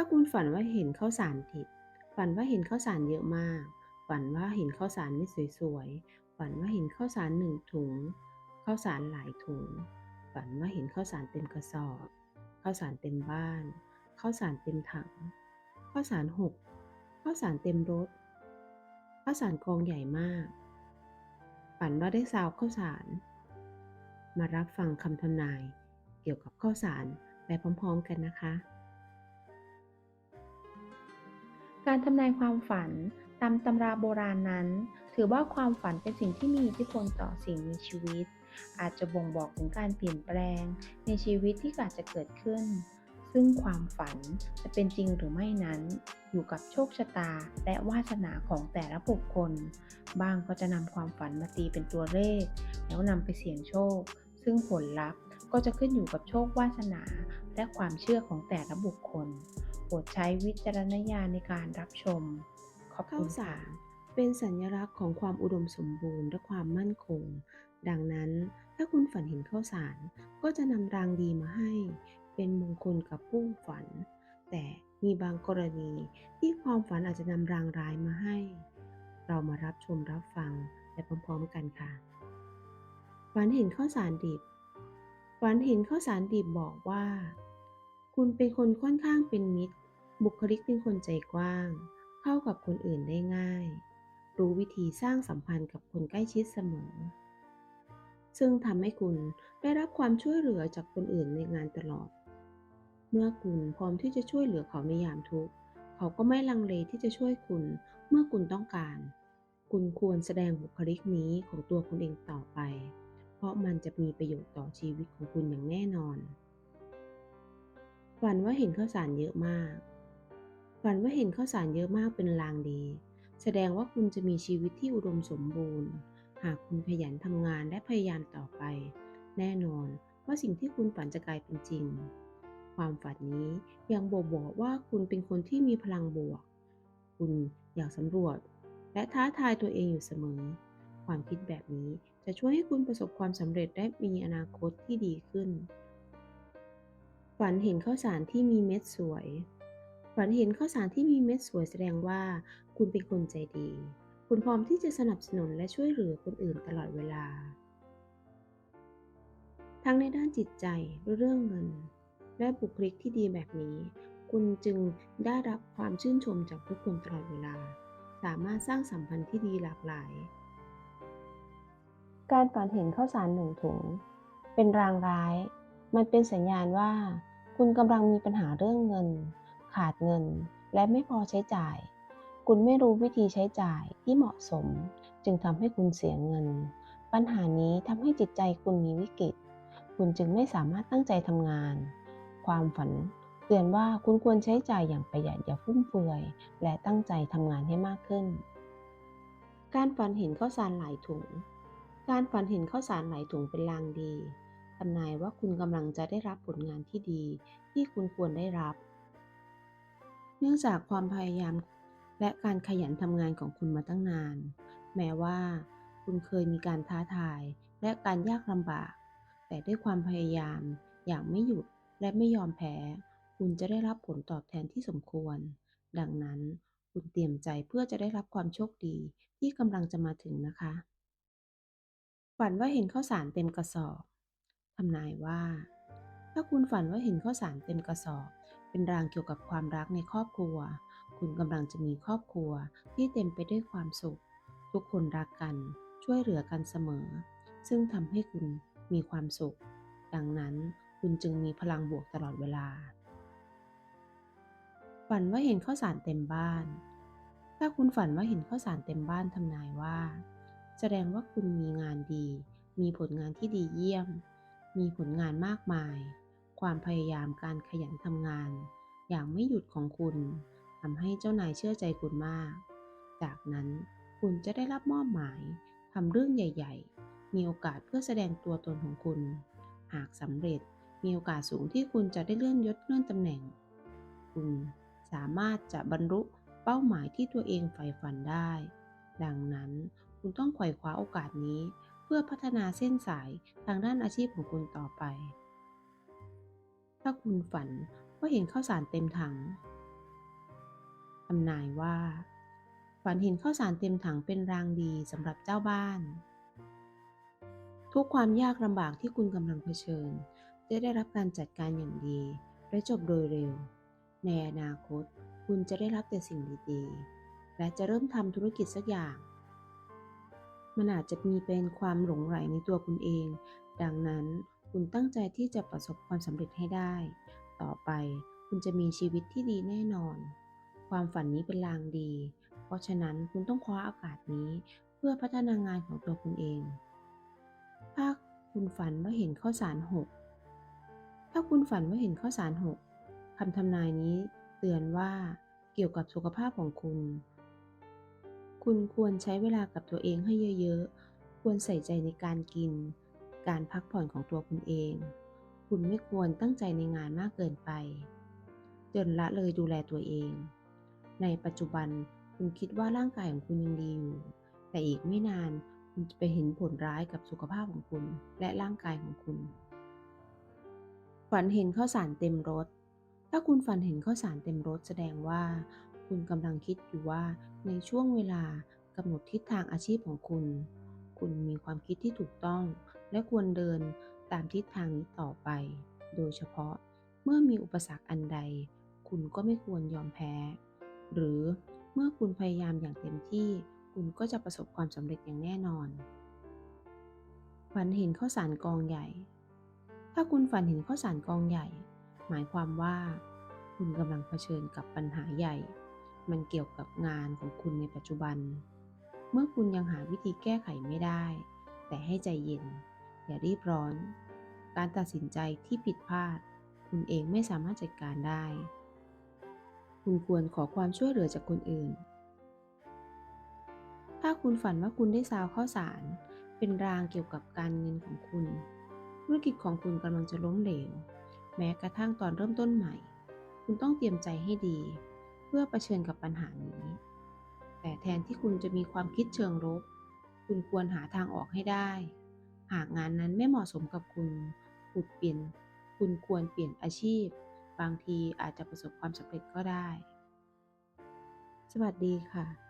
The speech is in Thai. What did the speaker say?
ถ้าคุณฝันว่าเห็นข้าวสารติด ฝันว่าเห็นข้าวสารเยอะมาก ฝันว่าเห็นข้าวสารเม็ดสวยๆ ฝันว่าเห็นข้าวสารหนึ่งถุง ข้าวสารหลายถุง ฝันว่าเห็นข้าวสารเต็มกระสอบ ข้าวสารเต็มบ้าน ข้าวสารเต็มถัง ข้าวสารหก ข้าวสารเต็มรถ ข้าวสารกองใหญ่มาก ฝันว่าได้ซาวข้าวสาร มารับฟังคำทำนายเกี่ยวกับข้าวสารไปพร้อมๆกันนะคะ การทำนายความฝันตามตำราโบราณนั้น ถือว่าความฝันเป็นสิ่งที่มีอิทธิพลต่อสิ่งมีชีวิต อาจจะบ่งบอกถึงการเปลี่ยนแปลง ในชีวิตที่อาจจะเกิดขึ้น ซึ่งความฝันจะเป็นจริงหรือไม่นั้น อยู่กับโชคชะตาและวาสนาของแต่ละบุคคล บางก็จะนำความฝันมาตีเป็นตัวเลข แล้วนำไปเสี่ยงโชค ซึ่งผลลัพธ์ก็จะขึ้นอยู่กับโชควาสนาและความเชื่อของแต่ละบุคคล โปรดใช้วิจารณญาณในการรับชม ขอบข้าคุวณสาค่ะรเป็นสัญลักษณ์ของความอุดมสมบูรณ์และความมั่นคง ดังนั้นถ้าคุณฝันเห็นข้าวสารก็จะนำรางดีมาให้ เป็นมงคลกับผู้ฝัน แต่มีบางกรณีที่ความฝันอาจจะนำรางร้ายมาให้ เรามารับชมรับฟังไปพร้อมๆกันค่ะ ฝันเห็นข้าวสารดิบ ฝันเห็นข้าวสารดิบบอกว่า คุณเป็นคนค่อนข้างเป็นมิตร บุคลิกเป็นคนใจกว้าง เข้ากับคนอื่นได้ง่าย รู้วิธีสร้างสัมพันธ์กับคนใกล้ชิดเสมอ ซึ่งทำให้คุณได้รับความช่วยเหลือจากคนอื่นในงานตลอด เมื่อคุณพร้อมที่จะช่วยเหลือเขาในยามทุกข์ เขาก็ไม่ลังเลที่จะช่วยคุณเมื่อคุณต้องการ คุณควรแสดงบุคลิกนี้ของตัวคุณเองต่อไป เพราะมันจะมีประโยชน์ต่อชีวิตของคุณอย่างแน่นอน ฝันว่าเห็นข้าวสารเยอะมาก ฝันว่าเห็นข้าวสารเยอะมากเป็นลางดี แสดงว่าคุณจะมีชีวิตที่อุดมสมบูรณ์ หากคุณขยันทำงานและพยายามต่อไป แน่นอนว่าสิ่งที่คุณฝันจะกลายเป็นจริง ความฝันนี้ยังบอกบอกว่าคุณเป็นคนที่มีพลังบวก คุณอยากสำรวจ และท้าทายตัวเองอยู่เสมอ ความคิดแบบนี้จะช่วยให้คุณประสบความสำเร็จและมีอนาคตที่ดีขึ้น ฝันเห็นข้าวสารที่มีเม็ดสวย ฝันเห็นข้าวสารที่มีเม็ดสวยแสดงว่า คุณเป็นคนใจดี คุณพร้อมที่จะสนับสนุนและช่วยเหลือคนอื่นตลอดเวลา ทั้งในด้านจิตใจเรื่องเงิน และบุคลิกที่ดีแบบนี้ คุณจึงได้รับความชื่นชมจากทุกคนตลอดเวลา สามารถสร้างสัมพันธ์ที่ดีหลากหลาย การฝันเห็นข้าวสารหนึ่งถุง เป็นรางร้าย มันเป็นสัญญาณว่า คุณกำลังมีปัญหาเรื่องเงิน ขาดเงิน และไม่พอใช้จ่าย คุณไม่รู้วิธีใช้จ่ายที่เหมาะสม จึงทำให้คุณเสียเงิน ปัญหานี้ทำให้จิตใจคุณมีวิกฤต คุณจึงไม่สามารถตั้งใจทำงาน ความฝันเตือนว่าคุณควรใช้จ่ายอย่างประหยัดอย่าฟุ่มเฟือย และตั้งใจทำงานให้มากขึ้น การฝันเห็นข้าวสารหลายถุง การฝันเห็นข้าวสารหลายถุงเป็นลางดี ทำนายว่าคุณกำลังจะได้รับผลงานที่ดี ที่คุณควรได้รับ เนื่องจากความพยายามและการขยันทำงานของคุณมาตั้งนาน แม้ว่า คุณเคยมีการท้าทายและการยากลำบาก แต่ด้วยความพยายามอย่างไม่หยุดและไม่ยอมแพ้ คุณจะได้รับผลตอบแทนที่สมควร ดังนั้นคุณเตรียมใจเพื่อจะได้รับความโชคดีที่กำลังจะมาถึงนะคะ ฝันว่าเห็นข้าวสารเต็มกระสอบ ทำนายว่า ถ้าคุณฝันว่าเห็นข้าวสารเต็มกระสอบ เป็นรางเกี่ยวกับความรักในครอบครัว คุณกำลังจะมีครอบครัวที่เต็มไปด้วยความสุข ทุกคนรักกัน ช่วยเหลือกันเสมอ ซึ่งทำให้คุณมีความสุข ดังนั้นคุณจึงมีพลังบวกตลอดเวลา ฝันว่าเห็นข้าวสารเต็มบ้าน ถ้าคุณฝันว่าเห็นข้าวสารเต็มบ้านทำนายว่า แสดงว่าคุณมีงานดี มีผลงานที่ดีเยี่ยม มีผลงานมากมาย ความพยายามการขยันทำงาน อย่างไม่หยุดของคุณทำให้เจ้านายเชื่อใจคุณมาก จากนั้นคุณจะได้รับมอบหมายทำเรื่องใหญ่ ๆ มีโอกาสเพื่อแสดงตัวตนของคุณ หากสำเร็จมีโอกาสสูงที่คุณจะได้เลื่อนยศเลื่อนตำแหน่ง คุณสามารถจะบรรลุเป้าหมายที่ตัวเองใฝ่ฝันได้ ดังนั้นคุณต้องไขว่คว้าโอกาสนี้ พื่อพัฒนาเส้นสายทางด้านอาชีพของคุณต่อไป ถ้าคุณฝันว่าเห็นข้าวสารเต็มถังทำนายว่า ฝันเห็นข้าวสารเต็มถังเป็นรางดีสำหรับเจ้าบ้าน ทุกความยากลำบากที่คุณกำลังเผชิญ จะได้รับการจัดการอย่างดี และจบโดยเร็ว ในอนาคต คุณจะได้รับแต่สิ่งดีๆ และจะเริ่มทำธุรกิจสักอย่าง มันอาจจะมีเป็นความหลงใหลในตัวคุณเอง ดังนั้นคุณตั้งใจที่จะประสบความสำเร็จให้ได้ ต่อไปคุณจะมีชีวิตที่ดีแน่นอน ความฝันนี้เป็นลางดี เพราะฉะนั้นคุณต้องคว้าโอกาสนี้เพื่อพัฒนางานของตัวคุณเอง ถ้าคุณฝันว่าเห็นข้าวสารหก ถ้าคุณฝันว่าเห็นข้าวสารหกคำทำนายนี้เตือนว่าเกี่ยวกับสุขภาพของคุณ คุณควรใช้เวลากับตัวเองให้เยอะๆ ควรใส่ใจในการกิน การพักผ่อนของตัวคุณเอง คุณไม่ควรตั้งใจในงานมากเกินไป จนละเลยดูแลตัวเอง ในปัจจุบันคุณคิดว่าร่างกายของคุณยังดีอยู่ แต่อีกไม่นานคุณจะไปเห็นผลร้ายกับสุขภาพของคุณและร่างกายของคุณ ฝันเห็นข้าวสารเต็มรถ ถ้าคุณฝันเห็นข้าวสารเต็มรถแสดงว่า คุณกำลังคิดอยู่ว่าในช่วงเวลากำหนดทิศทางอาชีพของคุณ คุณมีความคิดที่ถูกต้อง และควรเดินตามทิศทางนี้ต่อไป โดยเฉพาะเมื่อมีอุปสรรคอันใด คุณก็ไม่ควรยอมแพ้ หรือเมื่อคุณพยายามอย่างเต็มที่ คุณก็จะประสบความสำเร็จอย่างแน่นอน ฝันเห็นข้าวสารกองใหญ่ ถ้าคุณฝันเห็นข้าวสารกองใหญ่ หมายความว่า คุณกำลังเผชิญกับปัญหาใหญ่ มันเกี่ยวกับงานของคุณในปัจจุบัน เมื่อคุณยังหาวิธีแก้ไขไม่ได้ แต่ให้ใจเย็น อย่ารีบร้อน การตัดสินใจที่ผิดพลาด คุณเองไม่สามารถจัดการได้ คุณควรขอความช่วยเหลือจากคนอื่น ถ้าคุณฝันว่าคุณได้ซาวข้าสาร เป็นรางเกี่ยวกับการเงินของคุณ ธุรกิจของคุณกำลังจะล้มเหลว แม้กระทั่งตอนเริ่มต้นใหม่ คุณต้องเตรียมใจให้ดี เพื่อเผชิญกับปัญหานี้ แต่แทนที่คุณจะมีความคิดเชิงลบ คุณควรหาทางออกให้ได้ หากงานนั้นไม่เหมาะสมกับคุณ คุณเปลี่ยน คุณควรเปลี่ยนอาชีพ บางทีอาจจะประสบความสำเร็จก็ได้ สวัสดีค่ะ